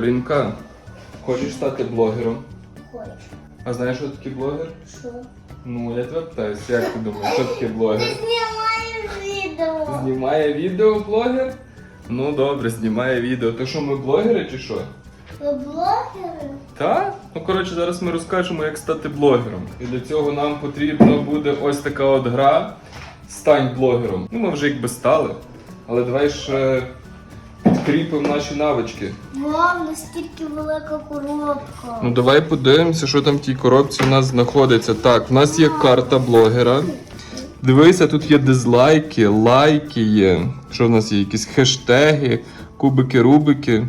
Лінка, хочеш стати блогером? Хочу. А знаєш, що таке блогер? Що? Ну, я тебе питаюся, як ти думаєш, що таке блогер? Знімаю відео. Знімає відео блогер? Ну добре, знімає відео. То що ми блогери чи що? Ви блогери? Так? Ну коротше, зараз ми розкажемо, як стати блогером. І для цього нам потрібно буде ось така от гра. Стань блогером. Ну, ми вже якби стали. Але давай ще підкріпимо наші навички. Вау, настільки велика коробка. Ну давай подивимося, що там в тій коробці у нас знаходиться. Так, в нас є карта блогера. Дивися, тут є дизлайки, лайки є. Що в нас є? Якісь хештеги, кубики, рубики.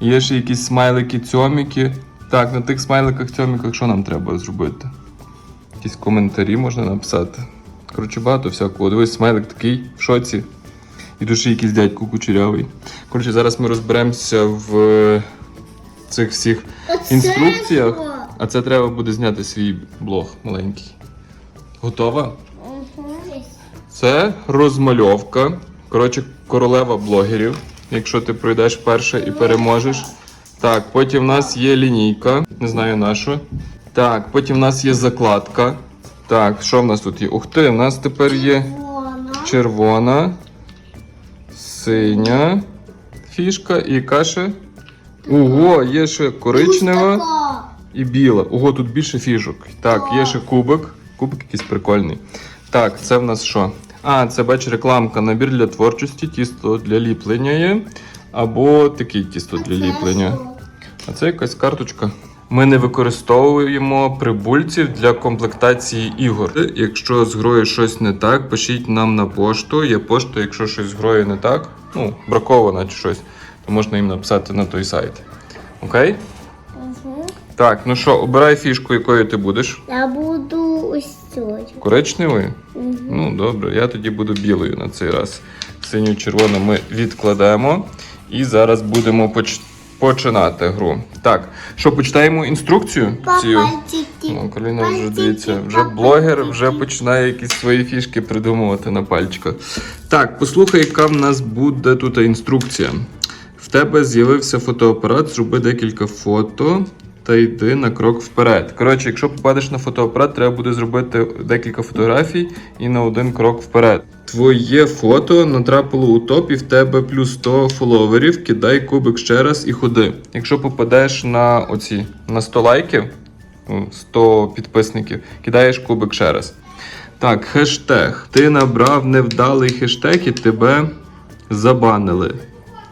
Є ще якісь смайлики, цьоміки. Так, на тих смайликах, цьоміках що нам треба зробити? Якісь коментарі можна написати. Коротше, багато всякого. Дивись, смайлик такий в шоці. І ще якийсь дядько кучерявий. Коротше, зараз ми розберемося в цих всіх Оце інструкціях. що? А це треба буде зняти свій блог маленький. Готова? Угу. Це розмальовка. Коротше, королева блогерів. Якщо ти пройдеш перше і переможеш. Так, потім в нас є лінійка, не знаю на що. Так, потім в нас є закладка. Так, що в нас тут є? Ух ти, в нас тепер є червона, синя фішка і яка ще? Ого, є ще коричнева. І біла. Ого, тут більше фішок. Так, є ще кубик. Кубик якийсь прикольний. Так, це в нас що? А, це бач рекламка. Набір для творчості, тісто для ліплення є. Або такий тісто для ліплення. А це якась карточка. Ми не використовуємо прибульців для комплектації ігор. Якщо з грою щось не так, пишіть нам на пошту. Є пошта, якщо щось з грою не так, ну, браковано чи щось, то можна їм написати на той сайт. Окей? Угу. Так, ну що, обирай фішку, якою ти будеш. Я буду ось цією. Коричневою? Угу. Ну, добре, я тоді буду білою на цей раз. Синю червону ми відкладемо. І зараз будемо поч- починати гру. Так, що почитаємо інструкцію? цю? Ну, Кароліна вже дивіться, вже блогер вже починає якісь свої фішки придумувати на пальчиках. Так, послухай, яка в нас буде тут інструкція. В тебе з'явився фотоапарат, зроби декілька фото та йди на крок вперед. Коротше, якщо попадеш на фотоапарат, треба буде зробити декілька фотографій і на один крок вперед. Твоє фото натрапило у топ і в тебе плюс 100 фоловерів. Кидай кубик ще раз і ходи. Якщо попадеш на оці на 100 лайків, ну, 100 підписників, кидаєш кубик ще раз. Так, хештег. Ти набрав невдалий хештег і тебе забанили.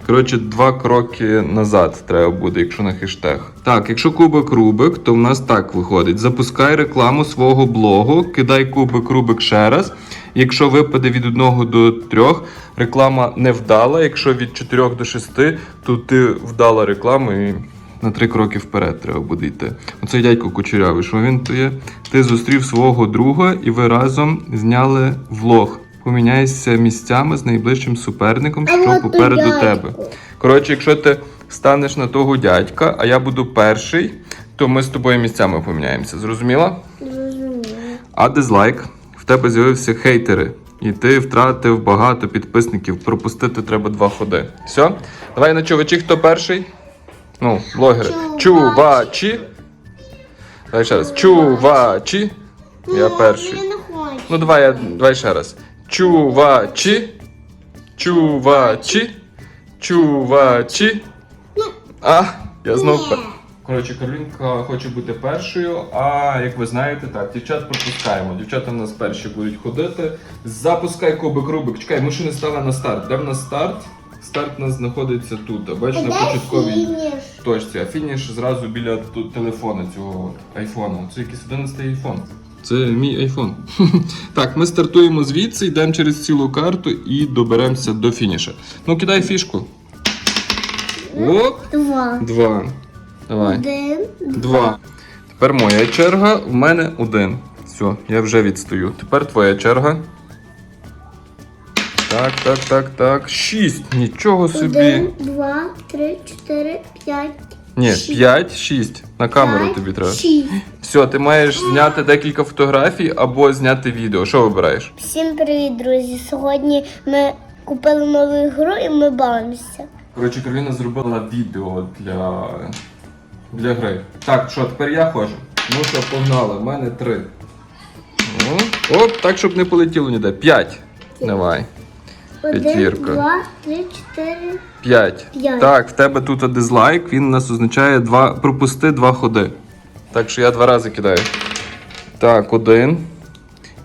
Коротше, два кроки назад треба буде, якщо на хештег. Так, якщо кубик Рубик, то в нас так виходить: запускай рекламу свого блогу, кидай кубик Рубик ще раз. Якщо випаде від 1 до 3, реклама не вдала. Якщо від 4 до 6, то ти вдала рекламу і на три кроки вперед треба буде йти. Оцей дядько кучерявий, що він то є? Ти зустрів свого друга і ви разом зняли влог. Поміняйся місцями з найближчим суперником, що попереду тебе. Коротше, якщо ти станеш на того дядька, а я буду перший, то ми з тобою місцями поміняємося. Зрозуміла? Зрозуміло. А дизлайк. В тебе з'явився хейтери. І ти втратив багато підписників. Пропустити треба два ходи. Все? Давай на чувачі, хто перший? Ну, блогери. Чувачі. Давай ще раз. Чувачі. Я перший. Не хочу. Ну давай, я, давай ще раз. Чувачі. Чувачі. Чувачі. А, я знов пер. Коротше, Каролінка хоче бути першою, а як ви знаєте, так, дівчат пропускаємо. Дівчата в нас перші будуть ходити. Запускай кубик Рубик. Чекай, ми ще не стали на старт. Де в нас старт? Старт у нас знаходиться тут. Бачиш, на початковій фініш? точці, а фініш зразу біля тут телефона цього айфону. Це якийсь 11 айфон. Це мій айфон. так, ми стартуємо звідси, йдемо через цілу карту і доберемося до фініша. Ну, кидай фішку. Оп! Два. Два. Давай. Один. Два. Тепер моя черга, в мене один. Все, я вже відстаю. Тепер твоя черга. Так, так, так, так. Шість. Нічого собі. Один, два, три, чотири, п'ять. Ні, шість. 5, 6. На камеру тобі треба. Шість. Все, ти маєш зняти декілька фотографій або зняти відео. Що вибираєш? Всім привіт, друзі! Сьогодні ми купили нову гру і ми бавимося. Коротше, Кароліна зробила відео для, для гри. Так, що, тепер я ходжу? Ну що, погнали, в мене три. Ну, оп, так, щоб не полетіло ніде. П'ять. Давай. Один, П'ятірка. два, три, чотири. П'ять. П'ять. Так, в тебе тут дизлайк, він у нас означає два, пропусти два ходи. Так що я два рази кидаю. Так, один.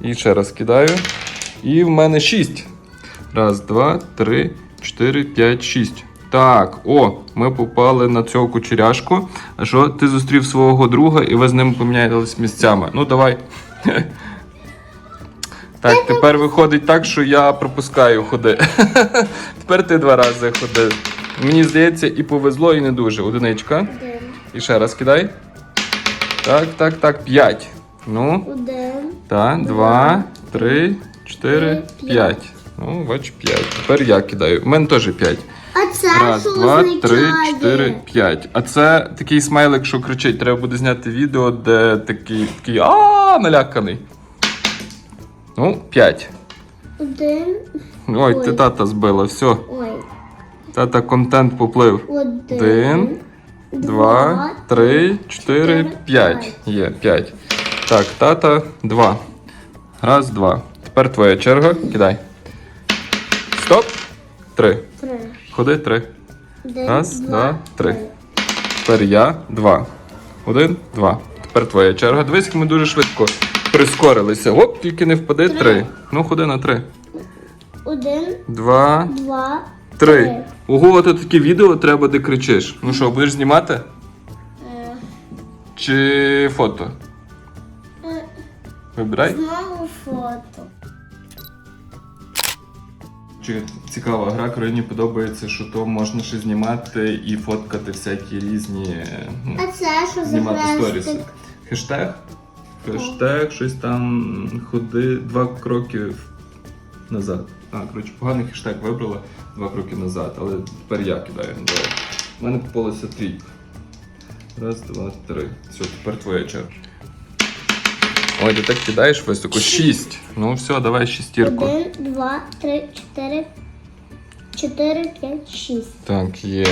І ще раз кидаю. І в мене шість. Раз, два, три, чотири, п'ять, шість. Так, о, ми попали на цього кучеряшку. А що ти зустрів свого друга і ви з ним помінялись місцями? Ну, давай. Так, тепер виходить так, що я пропускаю ходи. Тепер ти два рази ходи. Мені здається, і повезло, і не дуже. Одиничка. Один. І ще раз кидай. Так, так, так, п'ять. Ну, Один. так, два, три, чотири, п'ять. Ну, бач, п'ять. Тепер я кидаю. У мене теж п'ять. А це Раз, що два, означає? три, чотири, п'ять. А це такий смайлик, що кричить. Треба буде зняти відео, де такий такий а наляканий. Ну, п'ять. Один. Ой, ти тата збила, все. Ой. Тата контент поплив. Один. Два, три, чотири, п'ять. Є, п'ять. Так, тата, два. Раз, два. Тепер твоя черга. Кидай. Стоп. Три. Три. Ходи, три. Один, Раз, два, три. Тепер я два. Один, два. Тепер твоя черга. Дивись, як ми дуже швидко прискорилися. Оп, тільки не впади. Три. Три. Ну, ходи на три. Один, Два, два, три. Три. Ого, тут таке відео треба, де кричиш. Ну що, будеш знімати? Е, Чи фото? е, Вибирай. Знову фото. Чи цікава гра, Кароліні подобається, що то можна ще знімати і фоткати всякі різні. ну, А це що за знімати сторіси. хрестик? Хештег. Хештег, щось там ходи два кроки назад. А, коротше, поганий хештег вибрала два кроки назад, але тепер я кидаю. Давай. У мене попалося трійка. Раз, два, три. Все, тепер твоя черга. Ой, ти так кидаєш високо. Шість. Ну все, давай шістірку. Один, два, три, чотири, чотири, п'ять, шість. Так, є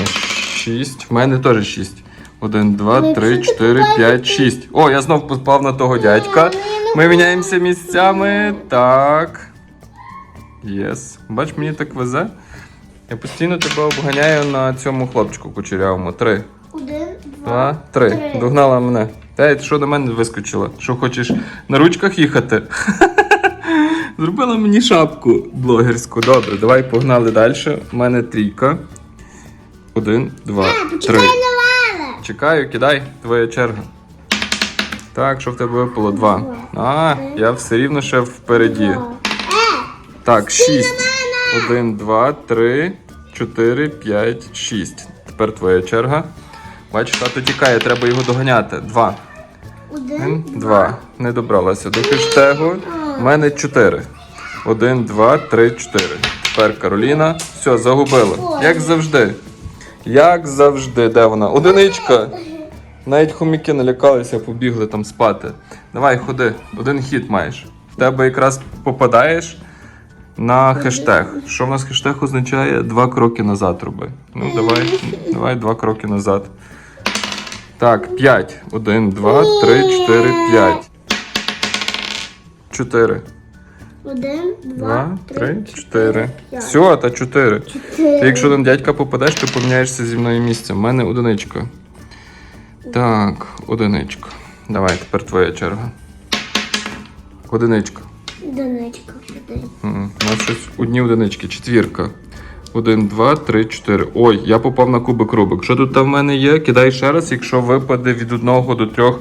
6. В мене теж 6. 1, 2, Ну, 3, якщо ти 4, 5, 6. О, я знов попав на того дядька. ну, не Ми міняємося місцями. Так. Єс. Бач, мені так везе. Я постійно тебе обганяю на цьому хлопчику кучерявому. Три. Один, Два, два, три. три. Догнала мене. Та ти що до мене вискочила? Що хочеш на ручках їхати? Зробила мені шапку блогерську. Добре, давай погнали далі. У мене трійка. Один, два, три. Чекаю, кидай, твоя черга. Так, що в тебе випало? Два. А, я все рівно ще впереді. Так, шість. Один, два, три, чотири, п'ять, шість. Тепер твоя черга. Бачиш, тато тікає, треба його доганяти. Два. Один, Один, два. Не добралася до хештегу. У мене чотири. Один, два, три, чотири. Тепер Кароліна. Все, загубила. Як завжди. Як завжди, де вона? Одиничка. Навіть хомяки налякалися, побігли там спати. Давай, ходи, один хід маєш. В тебе якраз попадаєш на хештег. Що в нас хештег означає? Два кроки назад роби. Ну, давай, давай два кроки назад. Так, п'ять. Один, два, три, чотири, п'ять. Чотири. Один, Два, три, чотири. п'ять. Все, та чотири. Ти Чотири. якщо на дядька попадеш, то поміняєшся зі мною місцем. У мене одиничка. Так, одиничка. Давай, тепер твоя черга. Одиничка. Одиничка. Один. М, У нас щось одні одинички. Четвірка. Один, два, три, чотири. Ой, я попав на кубик Рубик. Що тут там в мене є? Кидай ще раз. Якщо випаде від одного до трьох,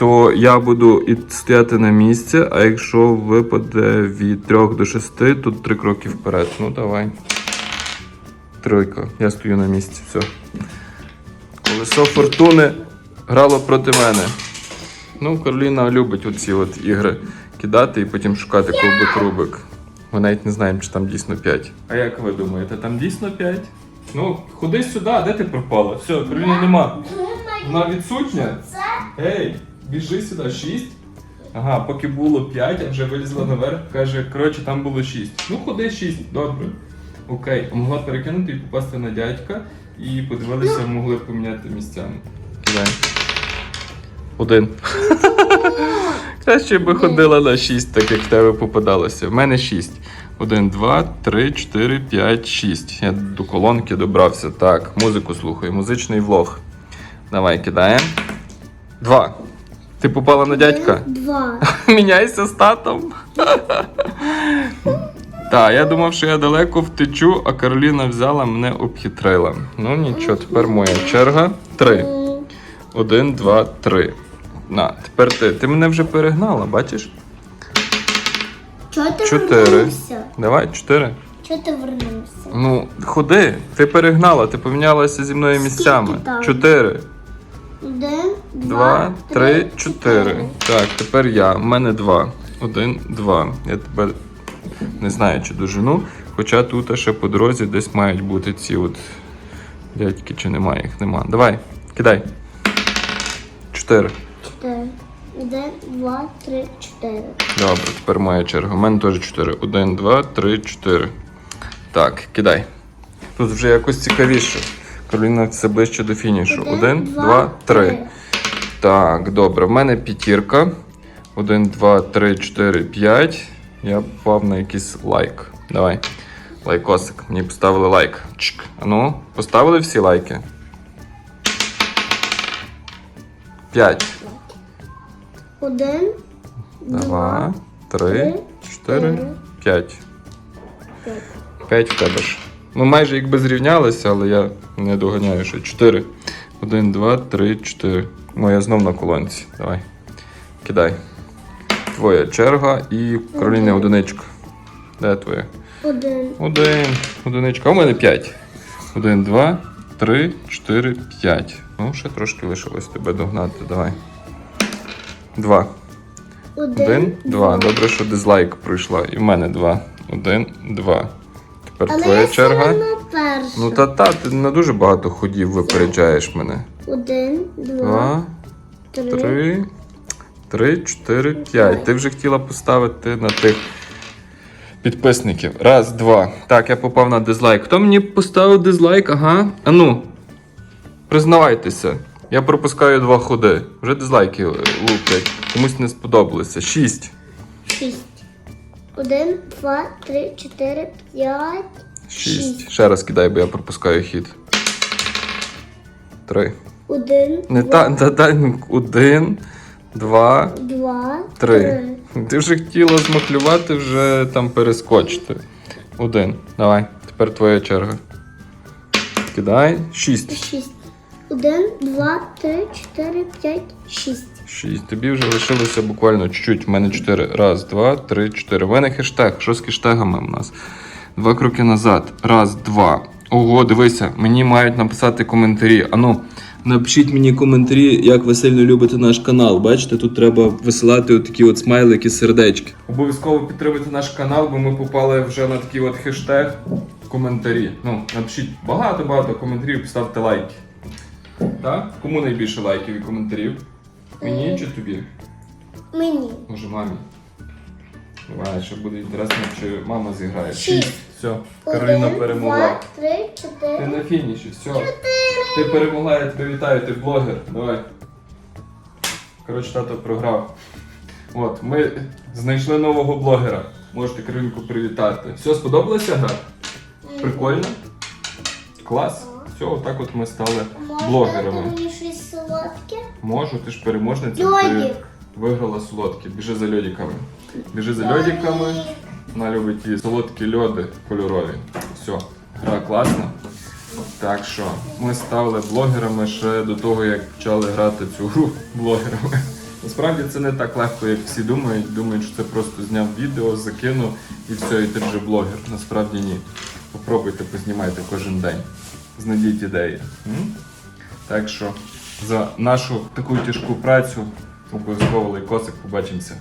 то я буду і стояти на місці. А якщо випаде від трьох до шести, то три кроки вперед. Ну давай. Тройка. Я стою на місці. Все. Колесо фортуни грало проти мене. Ну, Кароліна любить оці от ігри кидати і потім шукати кубик Рубик. Ми навіть не знаємо, чи там дійсно 5. А як ви думаєте, там дійсно 5? Ну, ходи сюди, де ти пропала? Все, Кароліни нема. Вона відсутня? Ей, біжи сюди, 6. Ага, поки було 5, а вже вилізла наверх, каже, коротше, там було 6. Ну, ходи 6, добре. Окей, могла перекинути і попасти на дядька, і подивилися, могли б поміняти місцями. Кидай. Один. Краще би ходила на 6, так як в тебе попадалося. В мене 6. 1, 2, 3, 4, 5, 6. Я до колонки добрався. Так, музику слухаю, музичний влог. Давай, кидаємо. Два. Ти попала на дядька? Два. Міняйся з татом. Так, я думав, що я далеко втечу, а Кароліна взяла мене обхитрила. Ну нічого, тепер моя черга. Три. Один, два, три. На, тепер ти. Ти мене вже перегнала, бачиш? Чого ти Чотири. вернувся? Давай, чотири. Чого ти вернувся? Ну, ходи, ти перегнала, ти помінялася зі мною місцями. там? Чотири. Один, Два, три, чотири. Так, тепер я. У мене два. Один, два. Я тебе не знаю, чи дожену. Хоча тут ще по дорозі десь мають бути ці от дядьки, чи немає їх, нема. Давай, кидай. Чотири. Чотири. Один, два, три, чотири. Добре, тепер моя черга. У мене теж чотири. Один, два, три, чотири. Так, кидай. Тут вже якось цікавіше. Кароліна все ближче до фінішу. Один, два, три. Так, добре. В мене п'ятірка. Один, два, три, чотири, п'ять. Я попав на якийсь лайк. Давай. Лайкосик. Мені поставили лайк. Чик. Ну, поставили всі лайки? П'ять. Один, Два, три, чотири, п'ять. П'ять в тебе ж. Ну, майже якби зрівнялися, але я не доганяю ще. Чотири. Один, два, три, чотири. Моя знов на колонці. Давай. Кидай. Твоя черга і Кароліна одиничка. Де твоя? Один. Один. Одиничка. А у мене п'ять. Один, два, три, чотири, п'ять. Ну, ще трошки лишилось тебе догнати. Давай. Два. Один, Один, два. Добре, що дизлайк пройшла. І в мене два. Один, два. Тепер Але твоя я черга. все одно перша. Ну та та, ти на дуже багато ходів випереджаєш мене. Один, два, Два, три. три, три, чотири, п'ять. Ти вже хотіла поставити на тих підписників. Раз, два. Так, я попав на дизлайк. Хто мені поставив дизлайк? Ага. Ану, признавайтеся. Я пропускаю два ходи. Вже дизлайки е, луплять. Комусь не сподобалося. Шість. Шість. Один, два, три, чотири, п'ять. Шість. Ще раз кидай, бо я пропускаю хід. Три. Один, Не два, та, та, та, один, два, два, три. Ти вже хотіла змахлювати, вже там перескочити. Один. Давай, тепер твоя черга. Кидай. Шість. Шість. Один, два, три, чотири, п'ять, шість. Шість. Тобі вже лишилося буквально чуть-чуть. У мене чотири. Раз, два, три, чотири. У мене хештег. Що з хештегами у нас? Два кроки назад. Раз, два. Ого, дивися, мені мають написати коментарі. Ану, напишіть мені коментарі, як ви сильно любите наш канал. Бачите, тут треба висилати отакі от смайлики, сердечки. Обов'язково підтримуйте наш канал, бо ми попали вже на такий от хештег. Коментарі. Ну, напишіть багато-багато коментарів, поставте лайки. Так? Кому найбільше лайків і коментарів? Мені чи тобі? Мені. Може, мамі. Давай, ще буде інтересно, чи мама зіграє. Шість. Все, Кароліна перемогла. два, три, Ти на фініші, все. Ти перемогла, я тебе вітаю, ти блогер. Давай. Коротше, тато програв. От, ми знайшли нового блогера. Можете Каролінку привітати. Все, сподобалася гра? Прикольно? Клас? Все, отак от ми стали блогерами. Солодке? Можу, ти ж переможниця. Ти Льодик. виграла солодкі. Біжи за льодиками. Біжи за льодиками. Вона любить ті солодкі льоди кольорові. Все, гра класна. Так що ми стали блогерами ще до того, як почали грати цю гру блогерами. Насправді це не так легко, як всі думають. Думають, що це просто зняв відео, закинув і все, і ти вже блогер. Насправді ні. Попробуйте, познімайте кожен день. Знайдіть ідеї. Так що за нашу таку тяжку працю обов'язково лайкосик, побачимося.